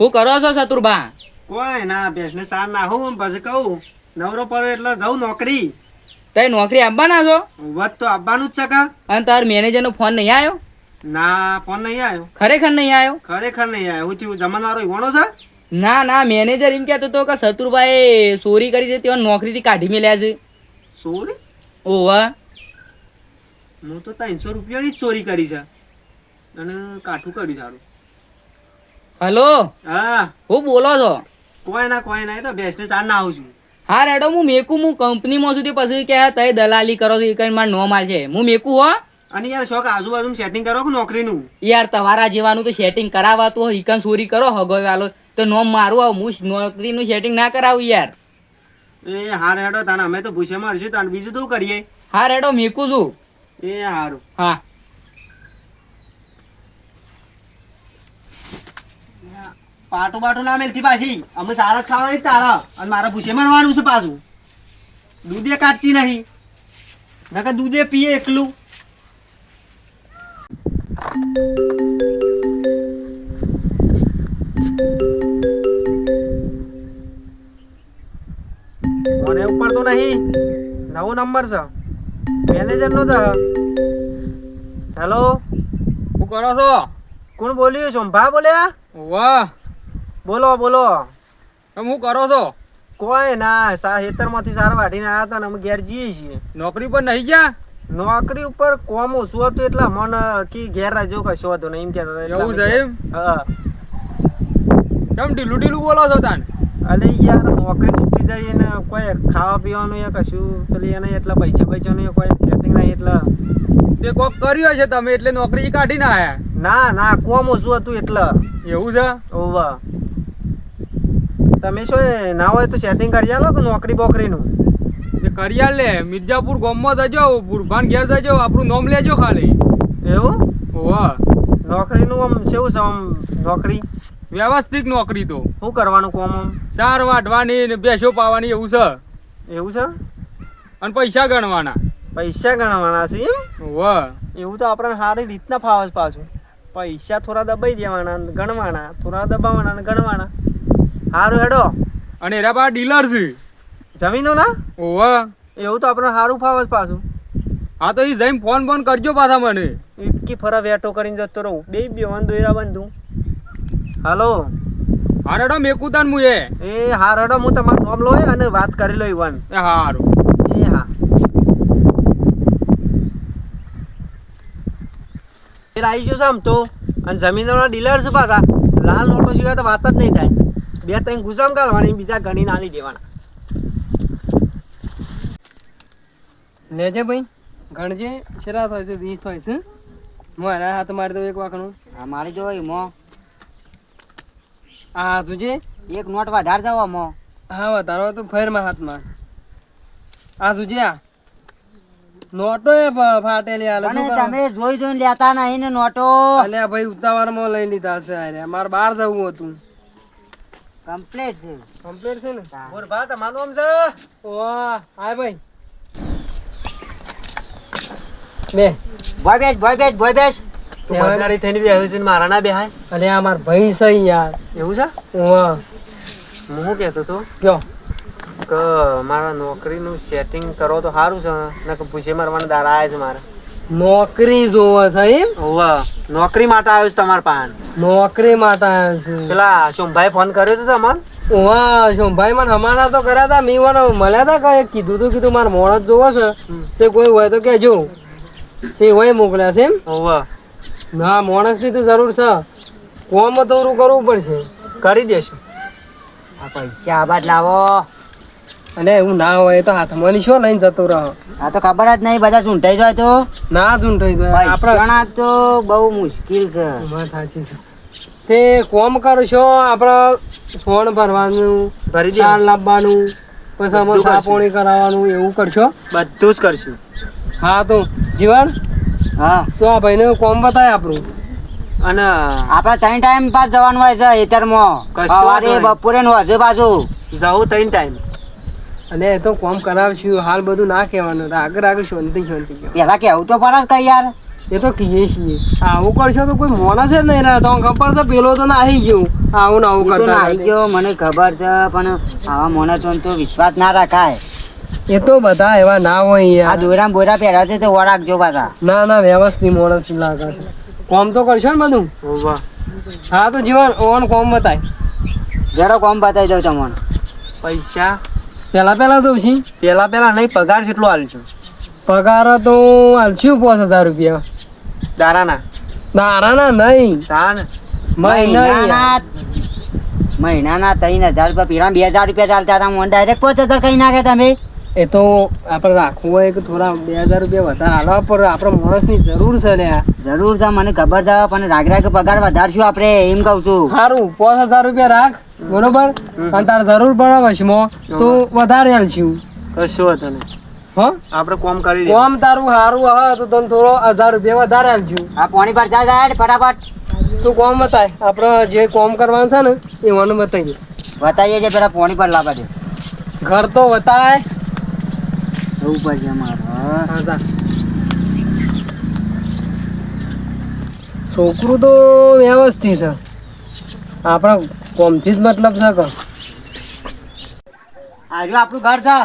હું કરો છો શત્રુભા કોઈ ના બેસને સાર નાખું પછી કહું નવરો પડ્યો એટલે જાઉં નોકરી. તઈ નોકરી આપવાના છો? વધ તો આવવાનું જ છે કા? અને તાર મેનેજરનો ફોન નહીં આવ્યો? ના ફોન નહીં આવ્યો. ખરેખર નહીં આવ્યો? ખરેખર નહીં આવ્યો. હું થયું જમણવારો ઈવણો છે? ના ના મેનેજર એમ કહેતો હતો કે શત્રુભાઈ ચોરી કરી છે તેઓ નોકરીથી કાઢી મેલ્યા છે. ચોરી? ઓવા હું તો ત્રણસો રૂપિયાની ચોરી કરી છે. અને કાઠું કર્યું સારું હલો? હા. હું બોલો છો? કોઈ ના કોઈ ના એ તો ભેંસને સાર ના આવું છું. હા રેડો હું મેકું હું કંપનીમાં સુધી પછી કે તય દલાલી કરો છો એ કઈ માર નો માર છે. હું મેકું હો. અને યાર શોખ આજુબાજુ સેટિંગ કરો કે નોકરીનું? યાર તમારા જેવાનું તો સેટિંગ કરાવાતું હોય ઈકન ચોરી કરો હગો વાલો તો નોમ મારું આવું હું નોકરીનું સેટિંગ ના કરાવું યાર. એ હા રેડો તાને અમે તો ભૂસે મારશું તાને બીજું તું કરીએ? હા રેડો મેકું છું. એ હારું. હા. પાટો બાટો ના મેલતી પાછી. અમે સારા જ ખાવાની તારા. અને મારા ભૂસે મારવાનું છે પાછું. દૂધે કાઢતી નહીં. નકર દૂધે પીએ એકલું. મને ઉપર તો નહીં. નવો નંબર છે. મેનેજર નો છે હેલો હું કરો છો? કોણ બોલ્યું? શોભા બોલ્યા? વાહ. બોલો બોલો. હું કરો છો? કોઈ ના સા ખેતરમાંથી સાર વાઢીને આવ્યા હતા ને અમે ઘેર જઈએ છીએ. નોકરી પર નહીં ગયા? નોકરી ઉપર કોમ ઓછું હતું એટલે મન કી ઘેર રાજો કશો હતો નહીં એમ કે. એવું છે એમ? હા. કેમ ઢીલું ઢીલું બોલો છો તાન અરે યાર નોકરી છૂટી જાય ને કોઈ ખાવા પીવાનું યા કશું પેલી એને એટલા પૈસા પૈસાનું કોઈ સેટિંગ નહીં એટલે. તે કોક કર્યો છે તમે એટલે નોકરી કાઢી ના આયા? ના ના કોમ ઓછું હતું એટલે. એવું છે? ઓવા તમે શું એ ના હોય તો સેટિંગ કરી આલો કે નોકરી બોકરીનું? તે કરી લે. મિર્જાપુર ગામમાં જજો બુરભાન ઘેર જજો આપણું નામ લેજો ખાલી. એવું? વાહ નોકરીનું આમ કેવું છે આમ નોકરી? વ્યવસ્થિત નોકરી તો. શું કરવાનું કોમ આમ? સાર વાઢવાની ને બેસો પાવાની એવું છે. એવું છે? અને પૈસા ગણવાના. પૈસા ગણવાના છે એમ? વાહ એવું તો આપણને સારી રીતના ફાવે પાછું. પૈસા થોડા દબાઈ દેવાના ગણવાના થોડા દબાવવાના ગણવાના. સારું હેડો. અને એરા પા ડીલર છે. જમીનો ના? ઓવા એવું તો આપણે સારું ફાવે પાછું. હા તો એ જઈને ફોન ફોન કરજો પાછા મને. એકી ફરા વેટો કરીને જતો રહું. બે બેવાન દોયરા બંધું. હાલો. હા રેડો મેકુતાન મુએ એ. હા હેડો હું તમારું નામ લોય અને વાત કરી લો ઈવન. એ હારું. એ હા. આવી ગયો છે આમ તો. અને જમીનવાળા ડીલર છે પાછા. લાલ નોટો સિવાય તો વાત જ નહીં થાય. બે ત્રણ ગુસામ કાઢવાની બીજા ઘણી નાલી દેવાના. લેજે ભાઈ ગણજે કેટલા થાય છે વીસ થાય છે મારા હાથ મારી દઉં એક વાકનું. હા મારી જો મો. આ જોજે એક નોટ વધાર જાવ મો. હા વધારો તો ફેરમાં હાથમાં. આ જોજે આ? નોટો એ ફાટેલી હાલે અને તમે જોઈ જોઈને લેતા નહીં ને નોટો. અલ્યા ભાઈ ઉતાવળમાં લઈ લીધા છે અરે મારે બહાર જવું હતું. કમ્પ્લીટ છે. કમ્પ્લીટ છે ને? બોર ભા આમ છે? વાહ આય ભાઈ. બે. બોય બેસ બોય બેસ ભાઈ બેસ. તું થઈને બી આવ્યો છે મારા ના બેહાય. અરે આ માર ભાઈ છે યાર એવું છે? વાહ હું શું કહેતો હતો? કયો કે મારા નોકરીનું સેટિંગ કરો તો સારું છે ને પૂછે મારવાના દાડા આવ્યા છે મારે. નોકરી જોવા સાહેબ એમ? હોવા નોકરી માટે આવ્યો છું તમારા પાન નોકરી માટે આવ્યો છું. પેલા સોમભાઈ ફોન કર્યો હતો તમારે વાહ શોભાઈ મને હમણાં તો કર્યા હતા મેં મને મળ્યા હતા કઈ કીધું તું કીધું મારે મોડત જોવો છે. તે કોઈ હોય તો કહેજો. તે હોય મોકલ્યા છે એમ. ના માણસની તો જરૂર છે. કોમ થોડું કરવું પડશે. કરી દેશું. આ પૈસા આબાદ લાવો. અને એવું ના હોય તો હાથમાં શું લઈને જતો રહો? આ તો ખબર જ નહીં બધા ચૂંટાઈ જાય તો. ના ચૂંટાઈ જાય. આપણે ઘણા તો બહુ મુશ્કેલ છે. સાચી છે. તે કોમ કરશો આપણે સોણ ભરવાનું ભરી ચાર લાવવાનું પછી બધું સાપોણી કરાવવાનું એવું કરશો? બધું જ કરશું. હા તો જીવન? હા. તો આ ભાઈને કોમ બતાય આપણું. અને આપણે ત્રણ ટાઈમ પાસ જવાનું હોય છે ખેતરમાં. કશો સવારે. બપોરે ને હજુ બાજુ. જવું ત્રણ ટાઈમ. અને એ તો કોમ કરાવશું હાલ બધું ના કહેવાનું. આગળ આગળ શાંતિ શાંતિ પેલા કેવું તો પડે કઈ યાર એ તો કહીએ છીએ. આવું કરશો તો કોઈ માણસ જ નહીં રહે ખબર છે પેલો તો ના આવી ગયો. આવું ને આવું કરતા આવી ગયો મને ખબર છે પણ આવા માણસો તો વિશ્વાસ ના રાખાય. એ તો બધા એવા ના હોય આ યાર દોરા બોરા પહેર્યા છે તો ઓળખજો પાછા. ના ના વ્યવસ્થિત માણસ લાગે છે. કોમ તો કરશો ને બધું? હા તો જીવન ઓન કોમ બતાય. જરા કોમ બતાવી દઉં તમને. પૈસા? પેલા પેલા જવું છે પેલા પેલા નહીં પગાર કેટલો હાલશું પગાર તો હાલશું પાંચ હજાર રૂપિયા. દારાના. દારાના નહીં. મહિના મહિનાના. મહિનાના ત્રણ હજાર રૂપિયા પીરા બે હજાર રૂપિયા ચાલતા હતા મને ડાયરેક્ટ પાંચ હજાર કઈ નાખે તમે? એ તો આપણે રાખવું હોય કે થોડા બે હજાર રૂપિયા વધારે હાલવા પર આપણે માણસની જરૂર છે ને જરૂર છે મને ખબર છે પણ રાગ રાગ પગાર વધારશું આપણે એમ કહું છું. સારું પાંચ હજાર રૂપિયા રાખ. બરોબર? અને તારે જરૂર પડે વશમાં તો વધારે હાલશું કશો હતો નહીં. હો? આપણે કોમ કરી કોમ તારું સારું હે તો તને થોડો હજાર રૂપિયા વધારે હાલશું આ પોણી પર જા જાય ફટાફટ. તું કોમ બતાય. આપણે જે કોમ કરવાનું છે ને એ મને બતાવી બતાવીએ છે પેલા પોણી પર લાવવા દે. ઘર તો બતાય. મારે છોકરું તો વ્યવસ્થિત છે. આપણા કોમથી જ મતલબ છે કે. આજુ આપણું ઘર છે?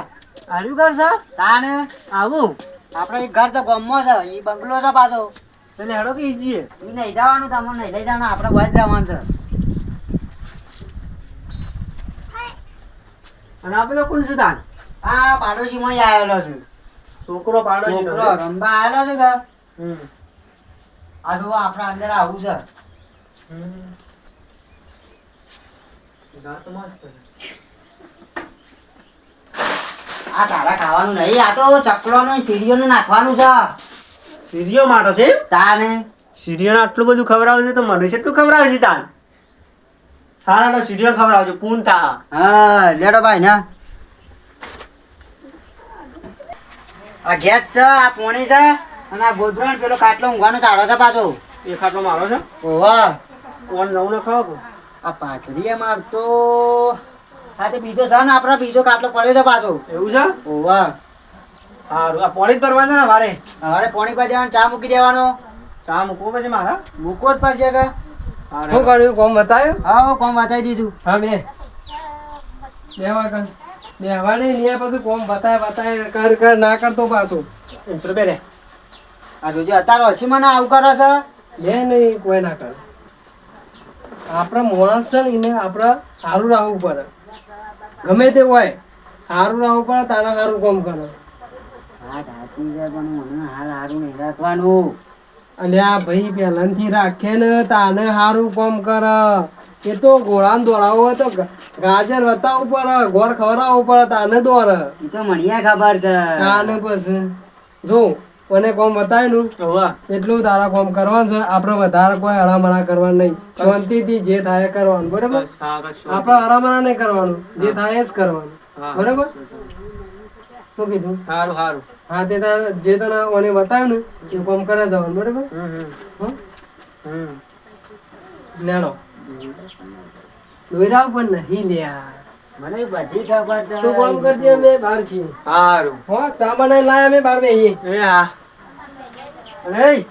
હાર્યું ઘર છે? તાને આવું? આપણે એક ઘર છે ગામમાં છે એ બંગલો છે પાછો. એટલે હેડો કે ઈજીએ. એ નહીં જવાનું તમને નહીં લઈ જવાનું આપણે બહાર જવાનું છે. અને આપણે કોણ છે તાન આ પાડોશીમાં માં આવેલો છે. છોકરો પાડોશી છોકરો રંબા આવેલો છે કે હમ. આ જો આપણા અંદર આવું છે. હમ. છે. આ તારા ખાવાનું નહીં આ તો ચકલો ને ચીડીઓ નાખવાનું છે. સીરીઓ માટે છે તાને. સીરીઓને આટલું બધું ખવડાવે છે તો મને કેટલું ખવડાવે છે તાન. સારા તો સીરીઓ ખવડાવજો પૂન થા હા લેડો ભાઈ ના આ ગેસ છે આ પોણી છે અને આ ગોદરો પેલો કાટલો ઊંઘવાનો તાળો છે પાછો. એ ખાટલો મારો છે? ઓવા કોણ નવું ને ખાવ આ પાથરીએ મારતો. હા તે બીજો છે ને આપડે બીજો કાટલો પડ્યો છે પાછો. એવું છે? ઓવા. સારું આ પોણી જ ભરવાનું છે ને મારે? હવે પોણી પર જવાનું ચા મૂકી દેવાનો. ચા મૂકવો પછી મારા? મૂકવો જ પડશે કે? શું હારું. કર્યું? કોમ બતાવ્યું? હા કોમ બતાવી દીધું. હા બે. બેવા કર બેવા નહીં ન્યા બધું કોમ બતાય બતાય કર કર ના કરતો પાછું. એમ તો બે રે આ જોજો અત્યારે હજી મને આવું કરે છે? બે નહીં કોઈ ના કરે. આપણે માણસ છે ને એને આપણે સારું રાખવું પડે ગમે તે હોય સારું રાખવું પડે તારા સારું કામ કરે. હા સાચી છે પણ મને હાલ સારું નહીં રાખવાનું. અને આ ભાઈ પહેલાંથી રાખે ને તાને સારું કામ કરે. એ તો ઘોડાને દોડાવવો હોય તો ગાજર વતા પડે ગોળ ખવડાવવું પડે તાને દોર. એ તો મણિયા ખબર છે. તાને પછી. જો મને કોમ બતાવ્યું એટલું તારા કોમ કરવાનું છે. આપણે વધારે કોઈ હળામણા કરવાનું નહીં. શાંતિથી જે થાય કરવાનું બરોબર? આપણે હળામણા નહીં કરવાનું. જે થાય એ જ કરવાનું. બરોબર? શું કીધું? સારું સારું હા તે તારા જે તને ઓને બતાવ્યું ને એ કોમ કરે જવાનું બરાબર? લેણો. દોરાવ પણ નહીં લ્યા. મને બધી ખબર છે. તું કોમ કરજે અમે બહાર છીએ. સારું હો સામાન લાય અમે બહાર બેહીએ. એ હા. અરે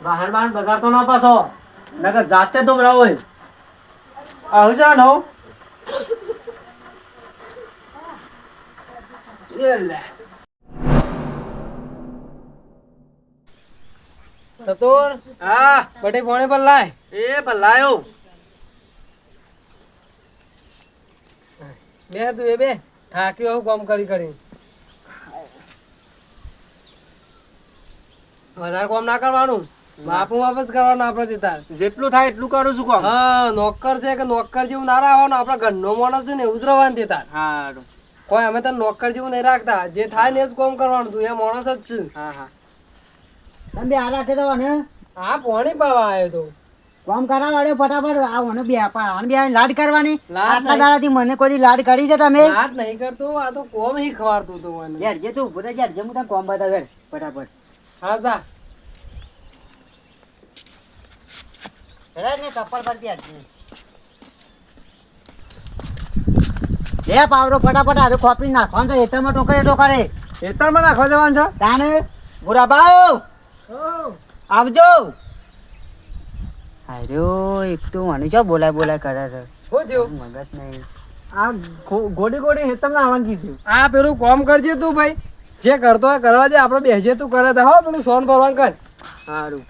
વાહન વાહન બગાડતો ના પાછો. નગર જાતે તો બરાબર હોય આવું જા નો સતોર હા. બટે પોણે પર લાય. એ ભલાયો બે તું એ બે. થાક્યો હું કામ કરી કરી વધારે કામ ના કરવાનું. બાપુ વાપસ કરવાનું આપણે દેતા જેટલું થાય એટલું કરું છું કોમ. હા નોકર છે કે નોકર જેવું ના રાખવાનું આપણા ઘરનો માણસ છે ને એવું જ રહેવાનું દેતા સારું કોઈ અમે તને નોકર જેવું નહીં રાખતા. જે થાય ને એ જ કામ કરવાનું તું એ માણસ જ છે. હા હા. તમે આ રાખે તો ને હા પોણી પાવા આવ્યો તો. કોમ કરાવડે ફટાફટ. આ મને બે આને બે લાડ કરવાની. આટલા દાડાથી મને કોઈ લાડ કરી છે તમે? લાડ નહીં કરતો આ તો કોમ શીખવાડતું તો મને. યાર જે તું ઊભો યાર જે હું તને કોમ બતાવે ફટાફટ. હા જા ને ચપ્પલ પર પહેરજે લે પાવરો ફટાફટ આરું કોપી નાખવાનું તો એતામાં ટોકરે ટોકરે. નાખવા જવાનું છે? તાને બુરા બાવ આવજો. અરે એક તો મને ચો બોલાય બોલાય કરે છે. શું થયું મગજ નહીં. આ ગોડી ગોડી હેતમ ના આવવાનું કીધું આ પેલું કોમ કરજે તું ભાઈ. જે કરતો હોય કરવા દે આપણે બેસીએ તું કરે તો. હો પેલું સોન ભરવાનું કર. સારું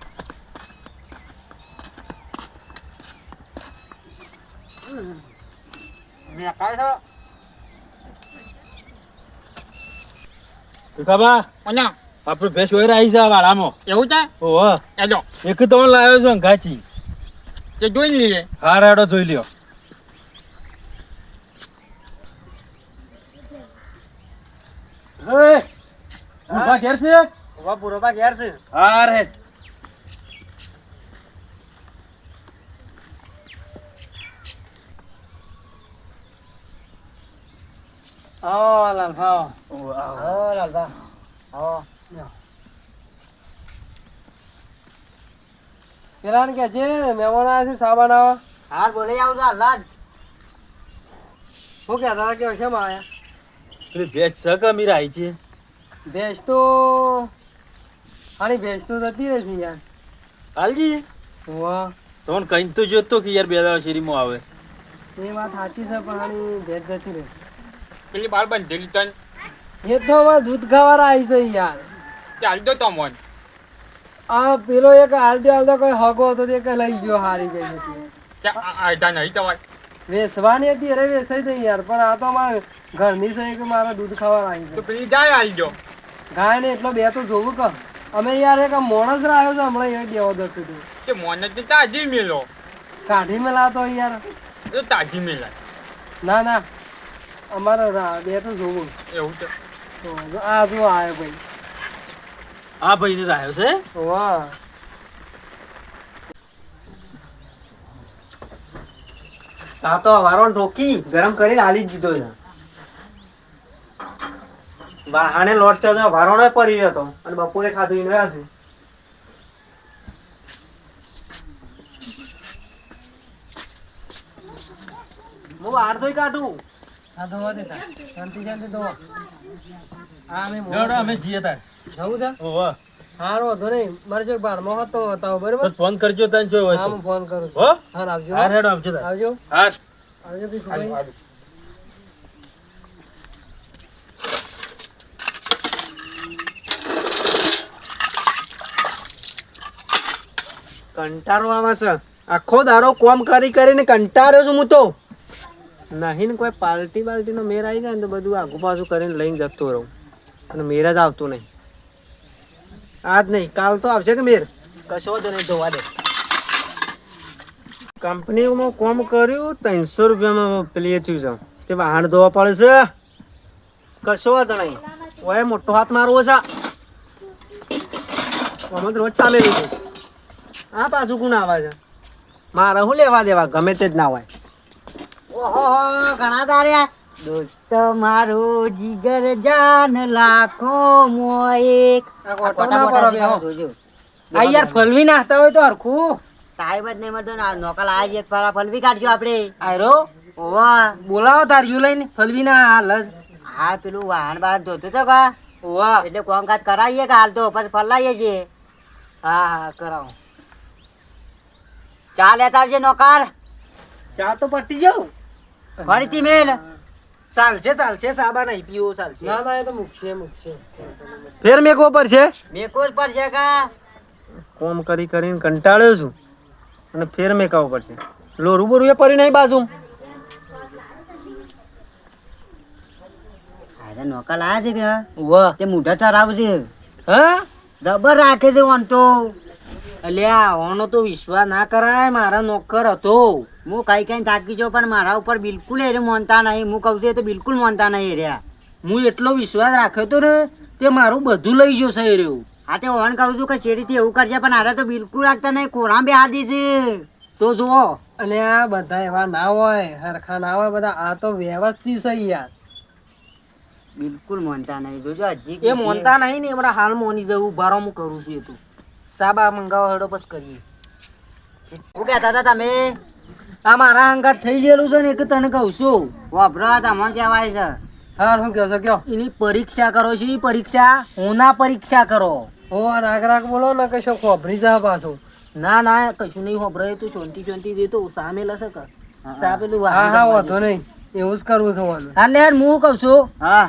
આપણે ભેંસ વહેરા આવી જા વાળામાં એવું છે? ઓહો એક તો લાવ્યો છું અંગાચી તે જોઈ લઈએ. હા રાડો જોઈ લ્યો. હે? ઊભા ઘેર છે? ઊભા પૂરોબા ઘેર છે. હા રે આવો લાલ આવો. હો લાલબા આવો. પેલા ને કે છે મહેમાન આવ્યા છે સાબાન આવો. હાર બોલે આવું છું હાલ. શું કહેતા હતા કે કેમ આવ્યા પેલી ભેંસ છે કે મીરા આવી છે? ભેંસ તો ખાલી ભેંસ તો જતી રહેશે યાર. હાલજી? વાહ. તમને કઈ તો જોતો કે યાર બે દાડા શેરીમાં આવે. એ વાત સાચી છે પણ ખાલી ભેંસ જતી રહે. પેલી બાર બંધેલી તન. એ તો હવે દૂધ ખાવાળા આવી છે યાર. ચાલ દો તો મન આ પેલો એક હાલતો હાલતો કોઈ હગો હતો તે કે લઈ ગયો હારી ગઈ હતી. આઈટા નહીં તમારે? વેસવાની હતી અરે વેસાઈ થઈ યાર પણ આ તો અમારે ઘરની છે કે મારા દૂધ ખાવા આવી તો છે. પેલી જાય આલજો ગાય ને એટલો બે તો જોવું કે અમે યાર એક મોણસ આવ્યો છે હમણાં એ દેવો દતું હતું તે મોણસ તો તાજી મેલો. કાઢી મેલાતો યાર. એ તાજી મેલા ના ના. અમારે રા- બે તો જોવું. એવું છે. આ જો આવ્યો ભાઈ. આ ભાઈ ને રાખ્યો છે? વાહ. આ તો વારો ઢોકી ગરમ કરીને હાલી જ દીધો છે. વાહાણે લોટ ચડ્યો વારો ન પડી હતો. અને બપોરે ખાધું ઈને આવ્યા છે. હું વાર ધોઈ કાઢું? આ ધોવા દેતા શાંતિ શાંતિ ધોવા. હા અમે લેવડો અમે જઈએ તાર. જવું છે? ઓહો હારો વાંધો નહીં. મારે જો બારમો હતો બતાવો બરાબર? ફોન કરજો તને જો હોય હા તો. હું ફોન કરું છું. હો? હા આવજો હા. હેડો આવજો આવજો? હા આવજો ભીખુભાઈ કંટાળો આવે છે. આખો દારો કોમ કરી કરીને કંટાળ્યો છું હું તો. નહીં ને કોઈ પાર્ટી બાલ્ટીનો મેર આવી જાય ને તો બધું આગુ પાછું કરીને લઈને જતો રહું. અને મેર જ આવતું નહીં. આજ નહીં, કાલ તો આવશે કે મેર? કશો જ નહીં ધોવા દે. કંપનીમાં કોમ કર્યું, ત્રણસો રૂપિયામાં પેલી થયું છે. તે વાહન ધોવા પડે છે. કશો જ નહીં. ઓય, મોટો હાથ મારવો છે. રોજ ચાલે છે. આ પાછું કોણ આવે છે? મારે શું લેવા દેવા? ગમે તે જ ના હોય. ઓહો ઘણા તાર્યા દોસ્ત મારું જીગર જાન લાખો મો એક. આ યાર ફલવી નાખતા હોય તો હરખું. ટાઈમ જ નહીં મળતો ને નોકલ આજ એક ફાળા ફલવી કાઢજો આપણે આયરો? ઓવા બોલાવો તાર યુ લઈને ફલવી ના હાલ હા પેલું વાહન બહાર ધોતું તો કા. વાહ એટલે કામકાજ કરાવીએ કે હાલ તો પછી ફલાઈએ છીએ. હા હા કરાવો. ચા લેતા આવજે નોકર. ચા તો પટી જાઉં. ફરીથી મેલ. ચાલશે ચાલશે સાબા નહીં પીવો ચાલશે. ના ના એ તો મૂકશે મૂકશે. ફેર મેકો પર છે મેકો જ પડશે કા? કોમ કરી કરીને કંટાળ્યો છું. અને ફેર મેકાવો પડશે. લોરું રૂબરૂ એ પડી નહીં બાજુ અરે નોકલ આયા છે કે? વાહ તે મૂઢા ચરાવશે હા? જબર રાખે છે ઓન તો. અલ્યા ઓનો તો વિશ્વાસ ના કરાય મારા નોકર હતો. હું કઈ કઈ થાકી જો પણ મારા ઉપર બિલકુલ એ માનતા નહીં. હું કહું છું એ તો બિલકુલ માનતા નહીં રહ્યા. હું એટલો વિશ્વાસ રાખ્યો તો ને તે મારું બધું લઈ જશે છે રહ્યું. હા તે ઓન કહું છું કે શેરીથી એવું કરશે પણ આરે તો બિલકુલ રાખતા નહીં. કોરામ બે હાથ છે તો જુઓ. આ બધા એવા ના હોય હરખા ના હોય બધા આ તો વ્યવસ્થિત છે યાર. બિલકુલ માનતા નહીં. જોજો હજી એ મોનતા નહીં ને હમણાં હાલ મોની જવું બારો હું કરું છું એ તું. સાબા મંગાવો હેડો બસ કરીએ. હું કહેતા હતા તમે? આ મારા અંગાત થઈ ગયેલું છે ને એક તને કહું છું. વાપરો મને કહેવાય છે. હા શું કહો છો કયો? એની પરીક્ષા કરો છે પરીક્ષા? હોના પરીક્ષા કરો. ઓ રાગ રાગ બોલો ને કશો ખોભરી જા પાછો. ના ના કશું નહીં હોભરાય તું ચોંતી શાંતિ દેતો સામે લશે કર. સા પેલું હા હા વાંધો નહીં. એવું જ કરવું થવાનું હા યાર હું કહું છું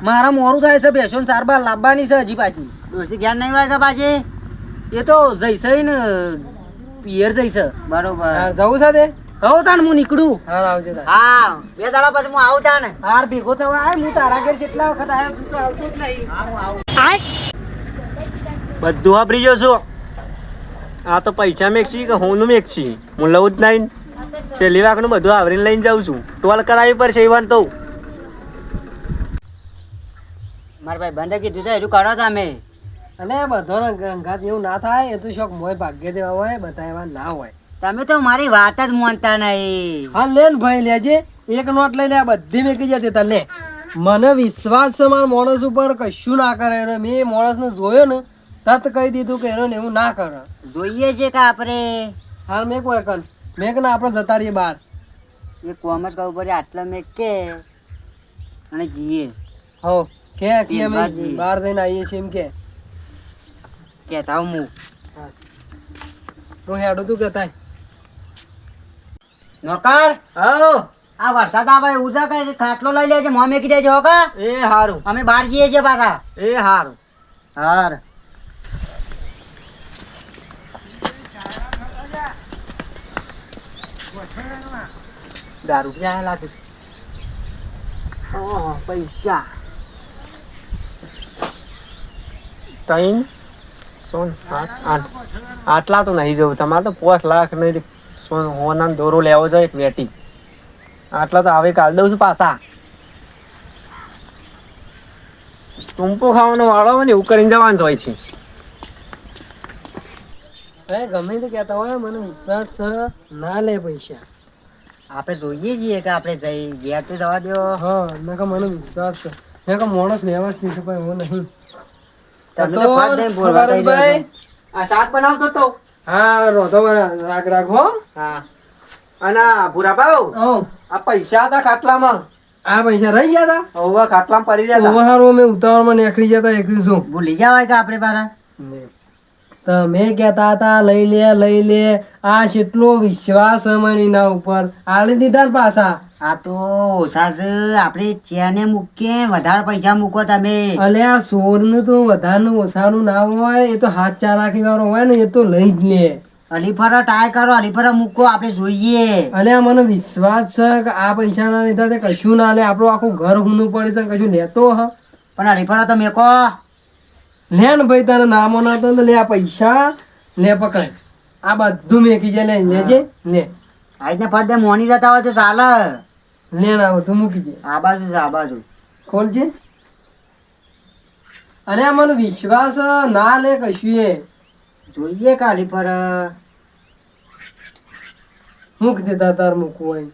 મારા મોરું થાય છે બેસો ચાર બાર લાવવાની છે હજી પાછી. ડોસી ઘેર નહીં વાગે પાછી? એ તો જઈશે ને પિયર જઈશે. બરોબર. જવું છે તે? હવ તાન હું નીકળું. હા આવજો હા બે દાડા પછી હું આવું તાને હાર ભેગો થવા આય હું તારા ઘેર કેટલા વખત આવ્યો તું તો આવતો જ નહીં. બધું વાપરી ગયો છું આ તો પૈસા મેકછી કે હું મેકછી હું લઉં જ નહીં. છેલ્લી વાકનું બધું આવરીને લઈને જાઉં છું. ટોલ કરાવી પડશે એ તો. મારા ભાઈ બંધ કીધું છે હજુ કરો તમે. અને બધાનો ઘંઘાત એવું ના થાય એ તો શોખ મોય ભાગ્ય દેવા હોય બધા એવા ના હોય. તમે તો મારી વાત જ માનતા નહીં. હા લે ને ભાઈ લેજે એક નોટ લઈ લે બધી મેકી જતી તને મને વિશ્વાસ છે મારા માણસ ઉપર કશું ના કરે. એને મેં માણસને જોયો ને તત કહી દીધું કે એને એવું ના કરે. જોઈએ છે કે આપણે? હાલ મેં કોઈ કલ મેં કે ના આપણે જતા રહીએ બહાર. એ કોમર્સ કહું પડે આટલા મેં કે. અને જઈએ હો કે કે અમે બહાર જઈને આવીએ છીએ એમ કે. કહેતા હું હું હેડું તું કહેતા નોકર? હા. આ વરસાદ આવે ઉજા કઈ ખાટલો લઈ લેજે મોમે મેકી દેજો કા? એ હારું. અમે બહાર જઈએ છે પાછા. એ હારું. હાર. દારૂ ક્યાં લાગે પૈસા. ત્રણ સોન આઠ આટલા તો નહીં જવું તમારે તો પાંચ લાખ નહીં સોન હોના દોરો લેવો જોઈએ એક વેટી. આટલા તો આવે કાઢ દઉં છું પાછા. ટૂંપો ખાવાનો વાળો હોય ને એવું કરીને જવાનું હોય છે. હે ગમે તે કહેતા હોય મને વિશ્વાસ છે ના લે પૈસા. આપણે જોઈએ છીએ કે આપણે જઈ ગયા તો જવા દો હા મેં કહો મને વિશ્વાસ છે. મેં કે માણસ વ્યવસ્થિત છે પણ એવું નહીં. આ શાક બનાવતો તો હા રોધો રાગ રાખો હા. અને આ ભૂરા ભાવ? ઓ આ પૈસા હતા ખાટલામાં. આ પૈસા રહી ગયા હતા હવે ખાટલામાં પડી રહ્યા હતા. ઓહારો મેં ઉતાવળમાં નીકળી જતા ભૂલી જવાય કે આપણે પાછા? તમે કહેતા હતા લઈ લે લઈ લે. આ કેટલો વિશ્વાસ અમારી ના એના ઉપર. આલી દીધા પાછા. આ તો ઓછા છે આપણે ચેને મૂકીએ વધારે પૈસા મૂકો તમે. અલે આ સોરનું તો વધારનું ઓછાનું ના હોય એ તો હાથ ચાલાકી વાળો હોય ને એ તો લઈ જ લે. અલીફરા ટ્રાય કરો અલીફરા મૂકો આપણે જોઈએ. અલે આ મને વિશ્વાસ છે કે આ પૈસા ના લીધા તે કશું ના લે આપણું આખું ઘર હુનું પડે છે કશું લેતો હ. પણ અલીફરા તો કહો. લે ને ભાઈ તારા નામો ના તો લે આ પૈસા. લે પકડ. આ બધું મેકી જાય લે લેજે લે. આજને ફરતે મોની જતા હોય તો ચાલે. લે ને બધું મૂકી દે. આ બાજુ છે આ બાજુ. ખોલજે અરે મને વિશ્વાસ ના લે કશું એ. જોઈએ કાલી પર. મૂક દેતા તાર મૂકવું હોય.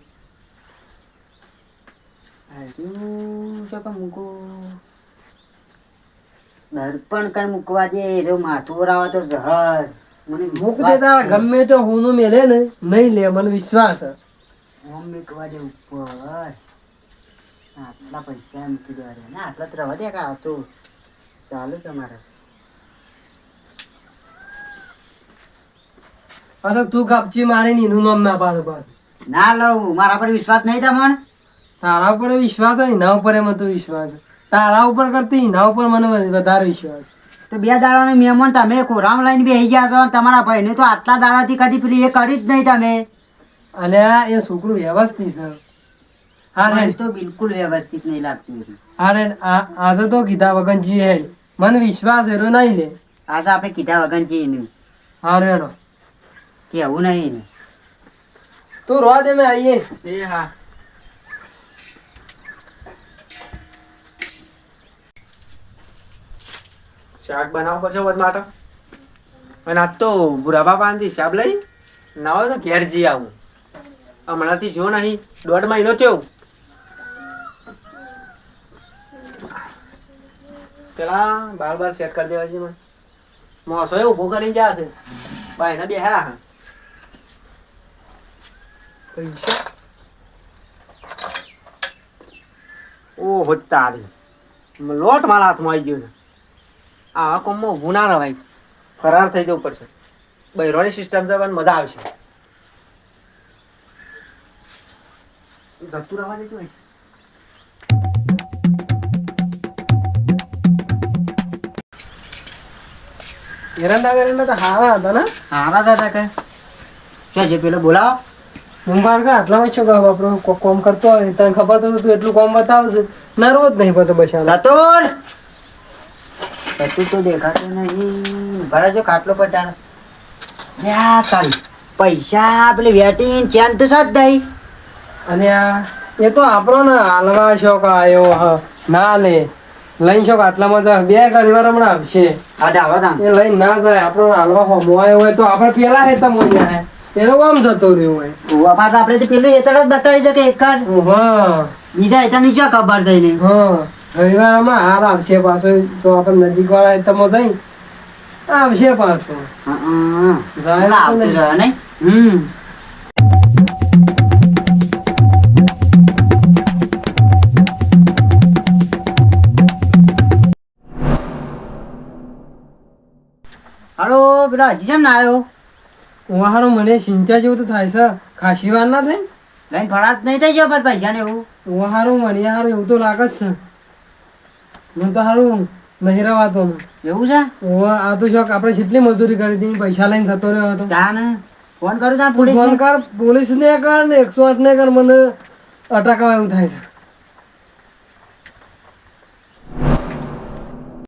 દર્પણ કઈ મૂકવા દે જો માથું ઓરાવે તો જહર. મને મૂક દેતા ગમે તો હું મેલે ને નહીં લે મને વિશ્વાસ છે. ઓમ ઉપર. આટલા પૈસા મૂકી દે અરે. ના આટલા તો દે કે આ ચાલુ તમારે. પાછો તું કાપચી મારીને એનું નામ ના પાડે પાછું ના લઉં. મારા પર વિશ્વાસ નહીં તમને તારા ઉપર વિશ્વાસ હોય એના ઉપર એમાં તો વિશ્વાસ તારા ઉપર કરતી એના ઉપર મને વધારે વિશ્વાસ તો બે દાડાની મહેમાન તમે કોરામ લઈને બેસી ગયા છો તમારા ભાઈને તો આટલા દાડાથી કદી પેલી એ કરી જ નહીં તમે. અને આ એ છોકરું વ્યવસ્થિત છે. હા મને તો બિલકુલ વ્યવસ્થિત નહીં લાગતું હતું. હા રે આ આજે તો કીધા વગર જી હે. મને વિશ્વાસ એરો નહીં લે. આજે આપણે કીધા વગર જી એનું હા કે કેવું નહીં ને. તું રોવા દે મેં આવીએ એ હા. શાક બનાવવું પડશે વધ માટે? અને આજ તો બુરાબા બાપાથી શાક લઈ ના હોય તો ઘેર જઈ આવું. હમણાંથી જો નહીં દોઢ મહિનો થયો. પેલા બાર બાર સેટ કરી દેવા છે મને. મોસો એ ઊભો કરીને જાય છે ભાઈ બે હા. પૈસા? ઓહો, તારી. લોટ મારા હાથમાં આવી ગયો આ કોમમાં ઊભું ના રવાય. ફરાર થઈ જવું પડશે. બૈરોની સિસ્ટમ છે, પણ મજા આવશે. જતું રહેવા દેજો અહીં. એરંડા વેરંડા તો હારા હતા ને હારા હતા કે શું છે પેલો બોલાવો હું બાર કે આટલામાં શું કહો બાપરો કોમ કરતો હોય તને ખબર તો તું એટલું કોમ બતાવશે નરવો જ નહીં પડતો બસા સતુર તું તો દેખાતો નહીં ભરાજો ખાટલો પટાર યા ચાલ પૈસા પેલી વેટિંગ ચેન તો સાથ દઈ અને આ એ તો આપણો ને હાલવા શોખ આવ્યો હ. ના લે. લઈને શોખ આટલામાં તો બે ઘણી વાર હમણાં આવશે. એ લઈને ના જાય. આપણો હાલવા હોમો આવ્યો હોય તો આપણે પેલા હે તો મોઈ જાય એનો આમ જતો રહ્યો હોય. અમારે આપણે તો પેલું એતળ જ બતાવી છે કે એક જ. હા. બીજા એતળ નીચે ખબર થઈ નહીં હા. રવિવારમાં હાર આવશે પાછો. તો આપણે નજીક વાળા એતમો થઈ આવશે પાછો. જાય નહીં? હમ. પેલા હજી કેમ ના આવ્યો. વાહારો મને ચિંતા જેવું તો થાય છે. ખાસી વાર ના થાય લઈને ફરાર નહીં થઈ જાય પર પૈસા ને એવું. વાહારું મને હારું એવું તો લાગે જ છે. મને તો હારું નહીં રવાતો એવું છે? આ તો શોખ આપણે કેટલી મજૂરી કરી હતી પૈસા લઈને થતો રહ્યો હતો. ને? ફોન કરું તા પોલીસ ફોન કર પોલીસ ને કર ને એકસો આઠ ને કર મને અટકાવા એવું થાય છે.